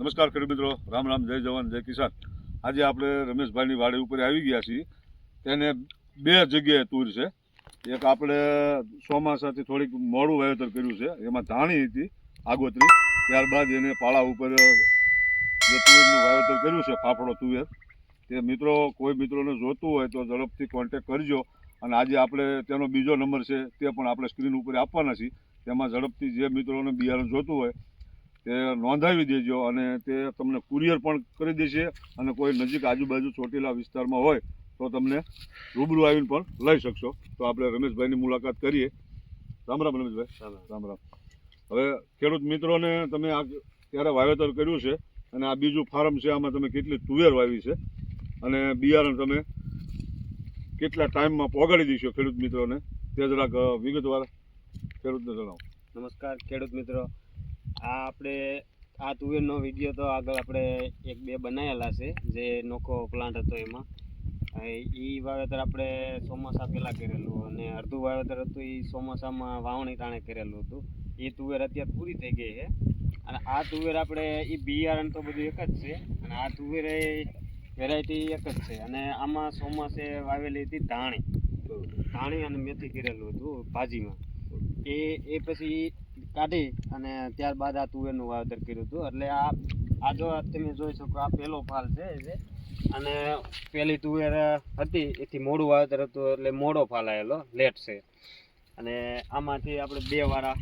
નમસ્કાર ખેડૂત મિત્રો. રામ રામ, જય જવાન, જય કિસાન. આજે આપણે રમેશભાઈની વાડી ઉપર આવી ગયા છીએ. તેને બે જગ્યાએ તૂર છે. એક આપણે ચોમાસાથી થોડીક મોડું વાવેતર કર્યું છે. એમાં ધાણી હતી, આગોતરી. ત્યારબાદ એને પાળા ઉપર જે તુવેરનું વાવેતર કર્યું છે, ફાફડો તુવેર. તે મિત્રો, કોઈ મિત્રોને જોતું હોય તો ઝડપથી કોન્ટેક કરજો. અને આજે આપણે તેનો બીજો નંબર છે, તે પણ આપણે સ્ક્રીન ઉપર આપવાના છીએ. તેમાં ઝડપથી જે મિત્રોને બિયારણ જોતું હોય તે નોંધાવી દેજો અને તે તમને કુરિયર પણ કરી દેશે અને કોઈ નજીક આજુબાજુ ચોટીલા વિસ્તારમાં હોય તો તમને રૂબરૂ આવીને પણ લઈ શકશો. તો આપણે રમેશભાઈની મુલાકાત કરીએ. રામ રામ રમેશભાઈ. રામ રામ. હવે ખેડૂત મિત્રોને તમે આ ત્યારે વાવેતર કર્યું છે અને આ બીજું ફાર્મ છે આમાં તમે કેટલી તુવેર વાવી છે અને બિયારણ તમે કેટલા ટાઈમમાં પોગાડી દઈશો ખેડૂત મિત્રોને તે જરાક વિગતવાર ખેડૂતને જણાવો. નમસ્કાર ખેડૂત મિત્રો. આ આપણે, આ તુવેરનો વીડિયો તો આગળ આપણે એક બે બનાવેલા છે, જે નોખો પ્લાન્ટ હતો એમાં. એ વાવેતર આપણે ચોમાસા પહેલાં કરેલું અને અડધું વાવેતર હતું એ ચોમાસામાં વાવણી તાણે કરેલું હતું. એ તુવેર અત્યારે પૂરી થઈ ગઈ છે. અને આ તુવેર આપણે એ બિયારણ તો બધું એક જ છે, અને આ તુવેર એ વેરાયટી એક જ છે. અને આમાં ચોમાસે વાવેલી હતી ધાણી. ધાણી અને મેથી કરેલું હતું ભાજીમાં. એ એ પછી કાઢી અને ત્યારબાદ આ તુવેરનું વાવેતર કર્યું હતું. એટલે આ આ જો તમે જોઈ શકો આ પહેલો ફાલ છે અને પહેલી તુવેર હતી એથી મોડું વાવેતર હતું એટલે મોડો ફાલ આવેલો લેટ છે. અને આમાંથી આપણે બે વારા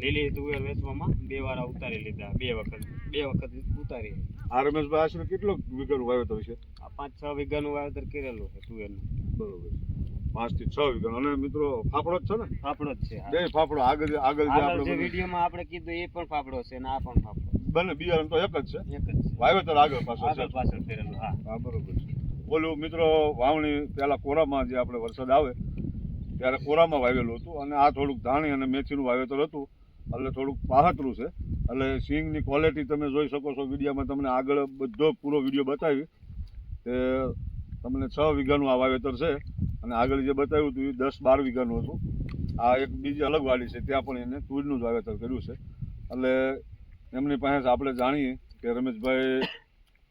લીલી તુવેર વેચવામાં બે વારા ઉતારી લીધા બે વખત બે વખત ઉતારી. આ રમેશભાઈ આશરે કેટલો વીઘાનું વાવેતર છે? આ પાંચ છ વીઘાનું વાવેતર કરેલું છે તુવેરનું. બરોબર પાંચથી છ વીઘા અને મિત્રો ફાફડો જ છે ને? ફાફડો જ છે. બે ફાફડો આગળ આગળ જે આપણે વિડીયોમાં આપણે કીધું એ પણ ફાફડો છે અને આ પણ ફાફડો બંને બિયારણ તો એક જ છે. એક જ છે. વાવેતર આગળ પાછળ આગળ પાછળ ફેરેલું હા. હા બરોબર છે. ઓલું મિત્રો વાવણી પેલા કોરામાં જે આપણે વરસાદ આવે ત્યારે કોરામાં વાવેલું હતું અને આ થોડુંક ધાણી અને મેથીનું વાવેતર હતું એટલે થોડુંક પાહતરું છે. એટલે સિંગની ક્વોલિટી તમે જોઈ શકો છો વિડીયોમાં તમને આગળ બધો પૂરો વીડિયો બતાવી તે તમને છ વીઘાનું આ વાવેતર છે. અને આગળ જે બતાવ્યું હતું એ દસ બાર વીઘાનું હતું. આ એક બીજી અલગ વાડી છે, ત્યાં પણ એને તુજનું જ વાવેતર કર્યું છે. એટલે એમની પાસે આપણે જાણીએ કે રમેશભાઈ,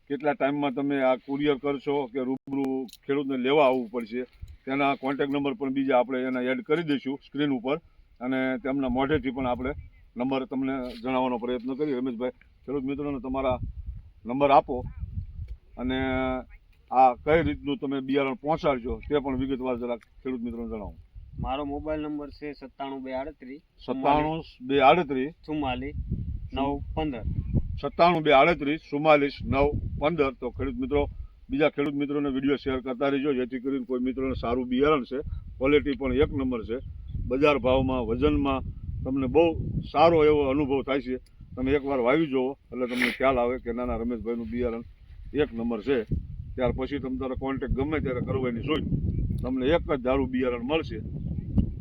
કેટલા ટાઈમમાં તમે આ કુરિયર કરશો કે રૂબરૂ ખેડૂતને લેવા આવવું પડશે? તેના કોન્ટેક નંબર પણ બીજા આપણે એના એડ કરી દઈશું સ્ક્રીન ઉપર. અને તેમના મોઢેથી પણ આપણે નંબર તમને જણાવવાનો પ્રયત્ન કરીએ. રમેશભાઈ, ખેડૂત મિત્રોને તમારા નંબર આપો. અને આ કઈ રીતનું તમે બિયારણ પહોંચાડજો તે પણ વિગતવાર જરાક ખેડૂત મિત્રોને જણાવો. મારો મોબાઈલ નંબર છે સત્તાણું બે આડત્રીસ સત્તાણું બે આડત્રીસ. ચુમ્માલીસ નવ પંદર. સત્તાણું બે આડત્રીસ ચુમ્માલીસ નવ પંદર. તો ખેડૂત મિત્રો બીજા ખેડૂત મિત્રોને વીડિયો શેર કરતા રહેજો. જેથી કરીને કોઈ મિત્રોને સારું બિયારણ છે ક્વોલિટી પણ એક નંબર છે. બજાર ભાવમાં વજનમાં તમને બહુ સારો એવો અનુભવ થાય છે. તમે એકવાર વાવી જુઓ એટલે તમને ખ્યાલ આવે કે નાના રમેશભાઈનું બિયારણ એક નંબર છે. ત્યાર પછી તમે તારો કોન્ટેક ગમે ત્યારે કરવાની જોઈ. તમને એક જ દારૂ બિયારણ મળશે.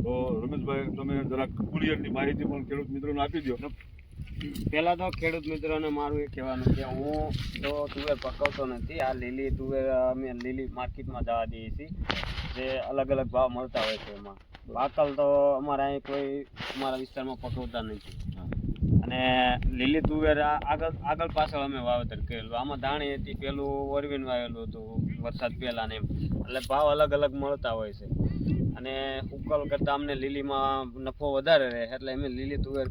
તો રમેશભાઈ તમે જરાક કુરિયરની માહિતી પણ ખેડૂત મિત્રોને આપી દો પહેલાં તો ખેડૂત મિત્રોને મારું એ કહેવાનું કે હું તો તુવેર પકવતો નથી. આ લીલી તુવેર અમે લીલી માર્કેટમાં જવા દઈએ છીએ. જે અલગ અલગ ભાવ મળતા હોય છે એમાં. બાકલ તો અમારા અહીં કોઈ અમારા વિસ્તારમાં પકવતા નથી. અને લીલી તુવેર આગળ આગળ પાછળ અમે વાવેતર કરેલું. આમાં ધાણી હતી, પેલું ઓરવીન વાવેલું હતું, વરસાદ પહેલાં ને એમ. એટલે ભાવ અલગ અલગ મળતા હોય છે. અને ઉકલ કરતાં અમને લીલીમાં નફો વધારે રહે, એટલે અમે લીલી તુવેર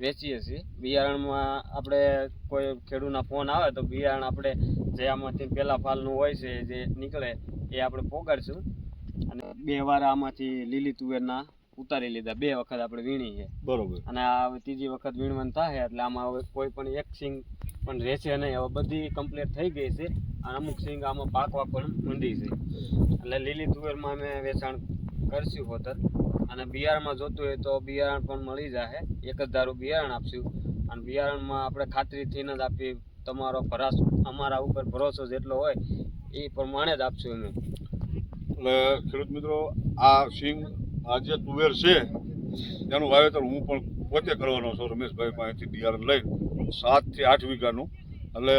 વેચીએ છીએ. બિયારણમાં આપણે કોઈ ખેડૂતના ફોન આવે તો બિયારણ આપણે જે આમાંથી પહેલાં ફાલનું હોય છે, જે નીકળે, એ આપણે પોગાડશું. અને બે વાર આમાંથી લીલી તુવેરના ઉતારી લીધા બે વખત આપણે વીણી છે. બરોબર. અને આ ત્રીજી વખત વીણવાનું થાય એટલે આમાં હવે કોઈ પણ એક સિંગ પણ રહેશે નહીં. હવે બધી કમ્પ્લીટ થઈ ગઈ છે અને અમુક સિંગ આમાં પાકવા પણ મંડી છે. એટલે લીલી તુવેરમાં અમે વેચાણ કરશું હોતર. અને બિયારણમાં જોતું હોય તો બિયારણ પણ મળી જશે એક જ ધારું બિયારણ આપશું. અને બિયારણમાં આપણે ખાતરીથી જ આપી તમારો ભરાસ અમારા ઉપર ભરોસો જેટલો હોય એ પ્રમાણે જ આપશું અમે. એટલે ખેડૂત મિત્રો આ સિંગ આ જે તુવેર છે. એનું વાવેતર હું પણ પોતે કરવાનો છું. રમેશભાઈ પાસેથી બિયારણ લઈ સાતથી આઠ વીઘાનું. એટલે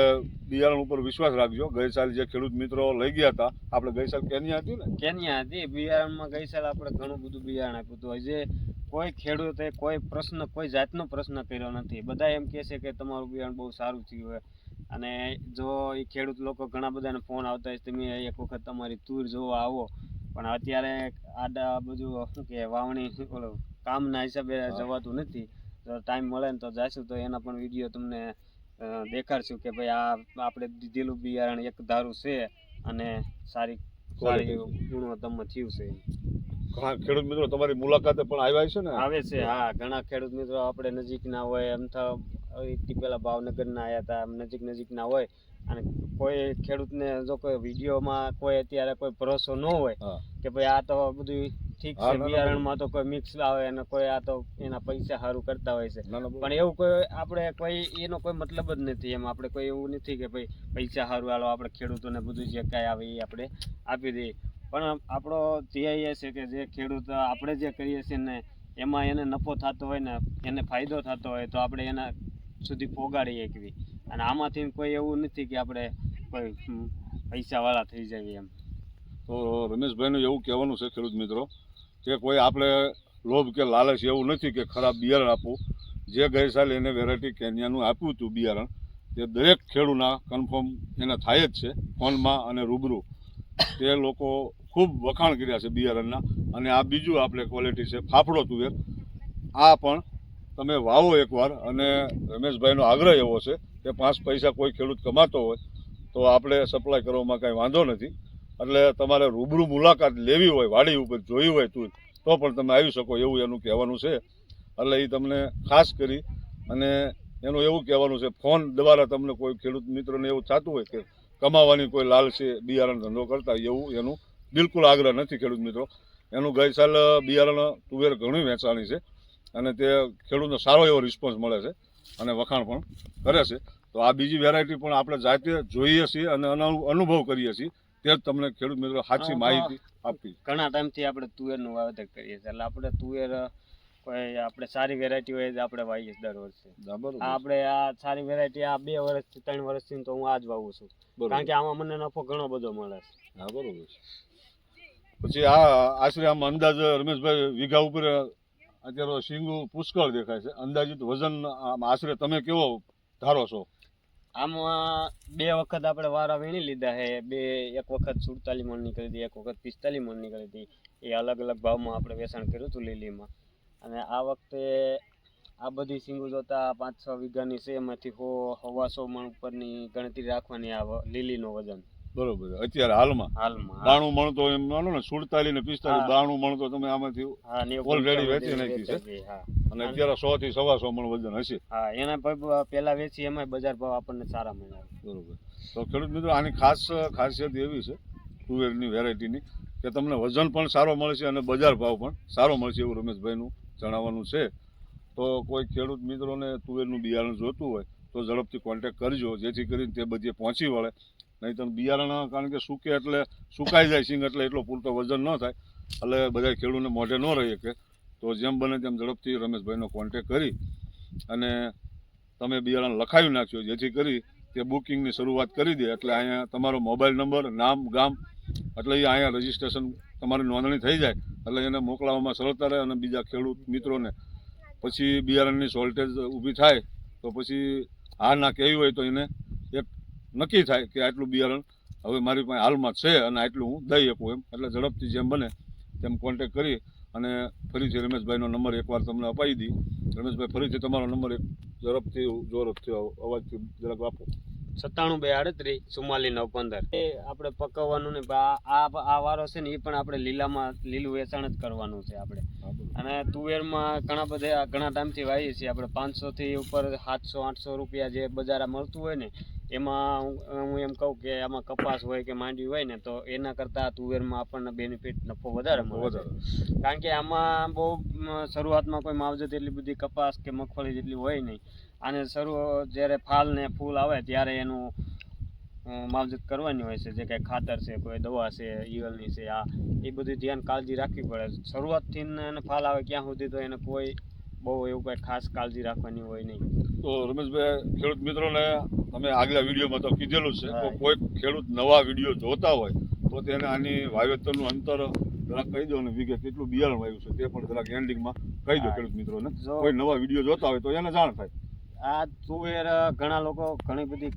બિયારણ ઉપર વિશ્વાસ રાખજો. ગઈ સાલ જે ખેડૂત મિત્રો લઈ ગયા હતા, આપણે ગઈ સાલ કેન્યા હતી ને? કેનિયા હતી. બિયારણમાં ગઈ સાલ આપણે ઘણું બધું બિયારણ આપ્યું હતું. હજી કોઈ ખેડૂતે કોઈ પ્રશ્ન, કોઈ જાતનો પ્રશ્ન કર્યો નથી. બધા એમ કહે છે કે તમારું બિયારણ બહુ સારું થયું હોય. અને જો એ ખેડૂત લોકો ઘણા બધાને ફોન આવતા હોય તમે એક વખત તમારી તૂર જોવા આવો. પણ અત્યારે આડા બધું શું કે વાવણી ઓલું કામના હિસાબે જવાતું નથી. તો ટાઈમ મળે ને તો જાશું તો એના પણ વીડિયો તમને દેખાડશું કે ભાઈ આ આપણે દીધેલું બિયારણ એક ધારું છે અને સારી સારી ગુણવત્તામાં થયું છે. ઘણા ખેડૂત મિત્રો તમારી મુલાકાતે પણ આવ્યા છે ને? આવે છે હા ઘણા ખેડૂત મિત્રો આપણે નજીકના હોય એમ તો પેલા ભાવનગરના આવ્યા હતા નજીક નજીકના હોય અને કોઈ ખેડૂતને જો કોઈ વિડીયોમાં કોઈ અત્યારે કોઈ ભરોસો ન હોય કે ભાઈ આ તો બધું ઠીક છે બિયારણમાં તો કોઈ મિક્સ આવે અને કોઈ આ તો એના પૈસા સારું કરતા હોય છે. પણ એવું કોઈ આપણે કોઈ એનો કોઈ મતલબ જ નથી એમ. આપણે કોઈ એવું નથી કે ભાઈ પૈસા સારું આલો આપણે ખેડૂતોને બધું જે કાંઈ આવે એ આપણે આપી દઈએ. પણ આપણો ધ્યેય એ છે કે જે ખેડૂત આપણે જે કરીએ છીએ ને એમાં એને નફો થતો હોય ને એને ફાયદો થતો હોય તો આપણે એના સુધી પહોંચાડી શકવી અને આમાંથી કોઈ એવું નથી કે આપણે કોઈ પૈસાવાળા થઈ જઈએ એમ. તો રમેશભાઈનું એવું કહેવાનું છે ખેડૂત મિત્રો, કે કોઈ આપણે લોભ કે લાલચ એવું નથી કે ખરાબ બિયારણ આપવું. જે ગઈ સાલ એને વેરાયટી કેન્યાનું આપ્યું હતું બિયારણ, તે દરેક ખેડૂના કન્ફર્મ એને થાય જ છે, ફોનમાં અને રૂબરૂ. તે લોકો ખૂબ વખાણ કર્યા છે બિયારણના, અને આ બીજું આપણે ક્વોલિટી છે, ફાફડો તુવેર. આ પણ તમે વાવો એકવાર, અને રમેશભાઈનો આગ્રહ એવો છે કે પાંચ પૈસા કોઈ ખેડૂત કમાતો હોય, તો આપણે સપ્લાય કરવામાં કાંઈ વાંધો નથી. એટલે તમારે રૂબરૂ મુલાકાત લેવી હોય, વાડી ઉપર જોઈ હોય તું, તો પણ તમે આવી શકો, એવું એનું કહેવાનું છે. એટલે એ તમને ખાસ કરી અને એનું એવું કહેવાનું છે, ફોન દ્વારા તમને કોઈ ખેડૂત મિત્રોને એવું થતું હોય કે કમાવાની કોઈ લાલ છે, બિયારણ ધંધો કરતા એવું એનું બિલકુલ આગ્રહ નથી ખેડૂત મિત્રો. એનું ગઈ સાલ બિયારણ તુવેર ઘણું વેચાણી છે અને તે ખેડૂતને સારો એવો રિસ્પોન્સ મળે છે અને વખાણ પણ કરે છે. તો આ બીજી વેરાયટી પણ આપણે જાતે જોઈએ છીએ અને અનુ- અનુભવ કરીએ છીએ. તે જ તમને ખેડૂત મિત્રો સાચી માહિતી આપી ઘણા ટાઈમથી આપણે તુવેરનું વાવેતર કરીએ છીએ. એટલે આપણે તુવેર કોઈ આપણે સારી વેરાયટી હોય આપણે વાવીએ દર વર્ષે. બરાબર. આપણે આ સારી વેરાયટી આ બે વર્ષથી ત્રણ વર્ષથી તો હું આ જ વાવું છું. કારણ કે આમાં મને નફો ઘણો બધો મળે છે. હા બરોબર છે. પછી આ આશરે આમ અંદાજ રમેશભાઈ વીઘા ઉપર અત્યારે શીંગું પુષ્કળ દેખાય છે. અંદાજિત વજન આશરે તમે કેવો ધારો છો? આમાં બે વખત આપણે વારા વીણી લીધા છે. બે, એક વખત સુડતાલીસ મણ નીકળી હતી, એક વખત પિસ્તાલીસ મણ નીકળી હતી. એ અલગ અલગ ભાવમાં આપણે વેચાણ કર્યું હતું લીલીમાં. અને આ વખતે આ બધી સિંગુ જોતા પાંચ છ વીઘાની છે, એમાંથી હો હવાસો મણ ઉપરની ગણતરી રાખવાની આ લીલીનું વજન. બરોબર. અત્યારે હાલમાં. હાલમાં દાણું બાણું મણ એમ માનો ને સુડતાલીસ ને પિસ્તાલીસ દાણું બાણું મણ તમે આમાંથી પંચાણું વેચી નાખી છે. હા. અને અત્યારે સો થી સવા મણ વજન હશે. હા એના પેલા વેચી એમાં બજાર ભાવ આપણને સારા મળ્યા. બરોબર. તો ખેડૂત મિત્રો આની ખાસ ખાસિયત એવી છે તુવેરની વેરાયટીની કે તમને વજન પણ સારો મળશે અને બજાર ભાવ પણ સારો મળશે એવું રમેશભાઈનું જણાવવાનું છે. તો કોઈ ખેડૂત મિત્રોને તુવેરનું બિયારણ જોતું હોય તો ઝડપથી કોન્ટેક્ટ કરજો જેથી કરીને તે બધે પહોંચી વળે. નહીં બિયારણ, કારણ કે સૂકે એટલે સુકાઈ જાય સિંગ એટલે એટલો પૂરતો વજન ન થાય. એટલે બધા ખેડૂતને મોઢે ન રહી શકે. તો જેમ બને તેમ ઝડપથી રમેશભાઈનો કોન્ટેક કરી અને તમે બિયારણ લખાવી નાખ્યો, જેથી કરી તે બુકિંગની શરૂઆત કરી દે. એટલે અહીંયા તમારો મોબાઈલ નંબર, નામ, ગામ, એટલે એ અહીંયા રજીસ્ટ્રેશન તમારી નોંધણી થઈ જાય. એટલે એને મોકલાવવામાં સરળતા રહે અને બીજા ખેડૂત મિત્રોને. પછી બિયારણની શોર્ટેજ ઊભી થાય, તો પછી હા ના કહેવી હોય તો એને એક નક્કી થાય કે આટલું બિયારણ હવે મારી પાસે હાલમાં છે અને આટલું હું દઈ શકું એમ. એટલે ઝડપથી જેમ બને તેમ કોન્ટેક કરી અને ફરીથી રમેશભાઈનો નંબર એકવાર તમને અપાવી દી. રમેશભાઈ ફરીથી તમારો નંબર એક ઝડપથી જોરથી અવાજથી જરાક આપો. સત્તાણું બે આડત્રીસ ચુમ્માલી નવ પંદર. એ આપણે પકવવાનું ને આ આ આ વારો છે ને એ પણ આપણે લીલામાં લીલું વેચાણ જ કરવાનું છે આપણે. અને તુવેરમાં ઘણા બધા ઘણા ટાઈમથી વાવીએ છીએ આપણે. પાંચસોથી ઉપર સાતસો આઠસો રૂપિયા જે બજારા મળતું હોય ને એમાં હું એમ કહું કે આમાં કપાસ હોય કે માંડવી હોય ને તો એના કરતાં તુવેરમાં આપણને બેનિફિટ નફો વધારે મળે છે. કારણ કે આમાં બહુ શરૂઆતમાં કોઈ માવજત એટલી બધી કપાસ કે મગફળી જેટલી હોય નહીં. અને શરૂ જ્યારે ફાલ ને ફૂલ આવે ત્યારે એનું માવજત કરવાની હોય છે. જે કાંઈ ખાતર છે કોઈ દવા છે ઈયળની છે આ એ બધી ધ્યાન કાળજી રાખવી પડે. શરૂઆતથી એને ફાલ આવે ક્યાં સુધી તો એને કોઈ બહુ એવું કંઈ ખાસ કાળજી રાખવાની હોય નહીં. તો રમેશભાઈ ખેડૂત મિત્રોને તમે આગલા વિડીયોમાં તો કીધેલું છે તો. કોઈ ખેડૂત નવા વીડિયો જોતા હોય તો તેને આની વાવેતરનું અંતર જરાક કહી દો અને વીઘે કેટલું બિયારણ વાવ્યું છે તે પણ જરાક એન્ડિંગમાં કહી દો ખેડૂત મિત્રોને. કોઈ નવા વીડિયો જોતા હોય તો એને જાણ થાય. આ તુવેર ઘણા લોકો ઘણી બધી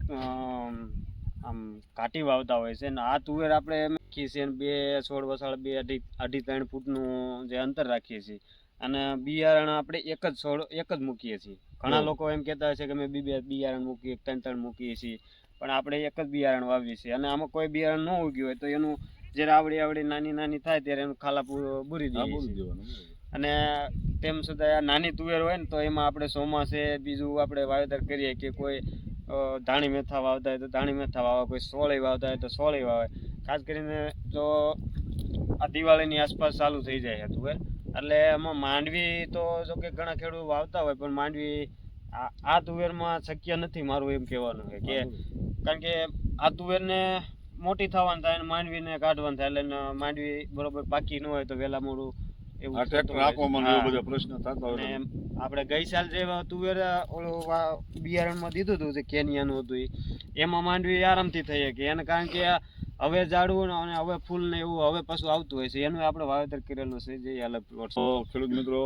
આમ કાટી વાવતા હોય છે ને આ તુવેર આપણે એમ રાખીએ છીએ ને બે છોડ વસાળ બે અઢી અઢી ત્રણ ફૂટનું જે અંતર રાખીએ છીએ અને બિયારણ આપણે એક જ છોડ એક જ મૂકીએ છીએ. ઘણા લોકો એમ કહેતા હોય છે કે અમે બી બે બિયારણ મૂકીએ ત્રણ ત્રણ મૂકીએ છીએ. પણ આપણે એક જ બિયારણ વાવીએ છીએ. અને આમાં કોઈ બિયારણ ન ઉગ્યું હોય તો એનું જ્યારે આવડી આવડી નાની નાની થાય ત્યારે એનું ખાલા બુરી દઈએ. અને તેમ છતાં આ નાની તુવેર હોય ને તો એમાં આપણે ચોમાસે બીજું આપણે વાવેતર કરીએ કે કોઈ ધાણી મેથા વાવતા હોય તો ધાણી મેથા વાવે કોઈ સોળી વાવતા હોય તો સોળી વાવે. ખાસ કરીને જો આ દિવાળીની આસપાસ ચાલુ થઈ જાય તુવેર એટલે એમાં માંડવી તો જો કે ઘણા ખેડૂત વાવતા હોય પણ માંડવી આ તુવેરમાં શક્ય નથી મારું એમ કહેવાનું છે કે કારણ કે આ તુવેરને મોટી થવાની થાય અને માંડવીને કાઢવાનું થાય એટલે માંડવી બરોબર પાકી ન હોય તો વહેલા મોડું આપણે ગઈ સાલ જે તુવેર ઓલું બિયારણમાં દીધું હતું જે કેનિયાનું હતું એમાં માંડવી આરામથી થઈ શકે. એને કારણ કે હવે ઝાડવું અને હવે ફૂલ ને એવું હવે પાછું આવતું હોય છે. એનું આપણે વાવેતર કરેલું છે જે અલગ ખેડૂત મિત્રો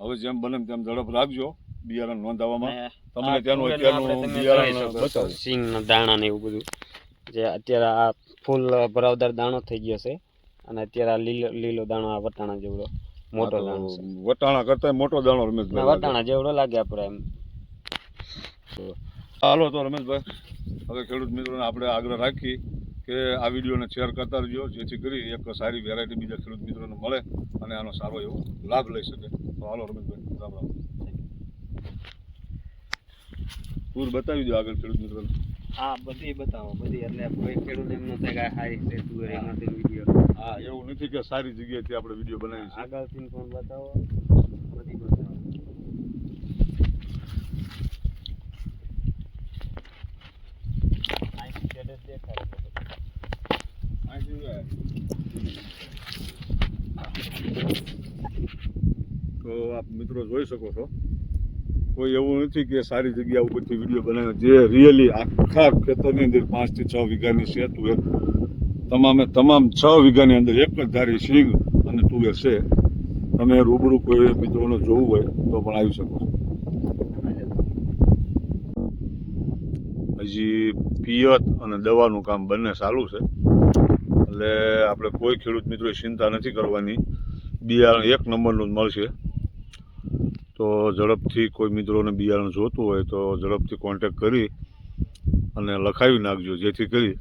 હવે જેમ બને તેમ ઝડપ રાખજો બિયારણ નોંધાવવામાં. તમને ત્યાંનું અત્યારનું બિયારણ બતાવો. સિંગ દાણા ને એવું બધું. જે અત્યારે આ ફૂલ ભરાવદાર દાણો થઈ ગયો છે. અને અત્યારે આ લીલો લીલો દાણો આ વટાણા જેવડો મોટો દાણો વટાણા કરતા મોટો દાણો રમેશભાઈ વટાણા જેવડો લાગે આપણે એમ. હાલો તો રમેશભાઈ હવે ખેડૂત મિત્રોને આપણે આગ્રહ રાખી કે આ વિડીયોને શેર કરતા રહેજો જેથી કરી એક સારી વેરાયટી બીજા ખેડૂત મિત્રોને મળે અને આનો સારો એવો લાભ લઈ શકે. તો હાલો રમેશભાઈ રામ રામ. ટૂર બતાવી દો આગળ ખેડૂત મિત્રોને. હા બધી બતાવો બધી. એટલે કોઈ ખેડૂત એમ ન થાય કે હારી છે તુવેર એમાંથી વીડિયો. હા એવું નથી કે સારી જગ્યાએથી આપણે વીડિયો બનાવી છે. આગળથી પણ બતાવો. બધી બતાવો. દેખાય. તો આપ મિત્રો જોઈ શકો છો. કોઈ એવું નથી કે સારી જગ્યા ઉપરથી વીડિયો બનાવ્યો. જે રિયલી આખા ખેતરની અંદર પાંચથી છ વીઘાની છે. તુવેર તમામે તમામ છ વીઘાની અંદર એક જ ધારી સિંગ અને તુવેર છે. તમે રૂબરૂ કોઈ મિત્રોને જોવું હોય તો પણ આવી શકો છો. હજી પિયત અને દવાનું કામ બંને ચાલુ છે. એટલે આપણે કોઈ ખેડૂત મિત્રોએ ચિંતા નથી કરવાની. બિયારણ એક નંબરનું જ મળશે. તો ઝડપથી કોઈ મિત્રોને બિયારણ જોતું હોય તો ઝડપથી કોન્ટેક કરી અને લખાવી નાખજો, જેથી કરી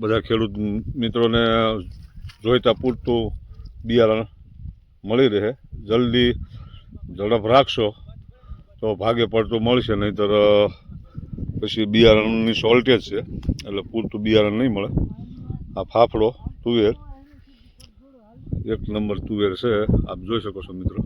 બધા ખેડૂત મિત્રોને જોઈતા પૂરતું બિયારણ મળી રહે. જલ્દી ઝડપ રાખશો તો ભાગે પડતું મળશે, નહીંતર પછી બિયારણની શોર્ટેજ છે. એટલે પૂરતું બિયારણ નહીં મળે. આ ફાફડો તુવેર. એક નંબર તુવેર છે આપ જોઈ શકો છો મિત્રો.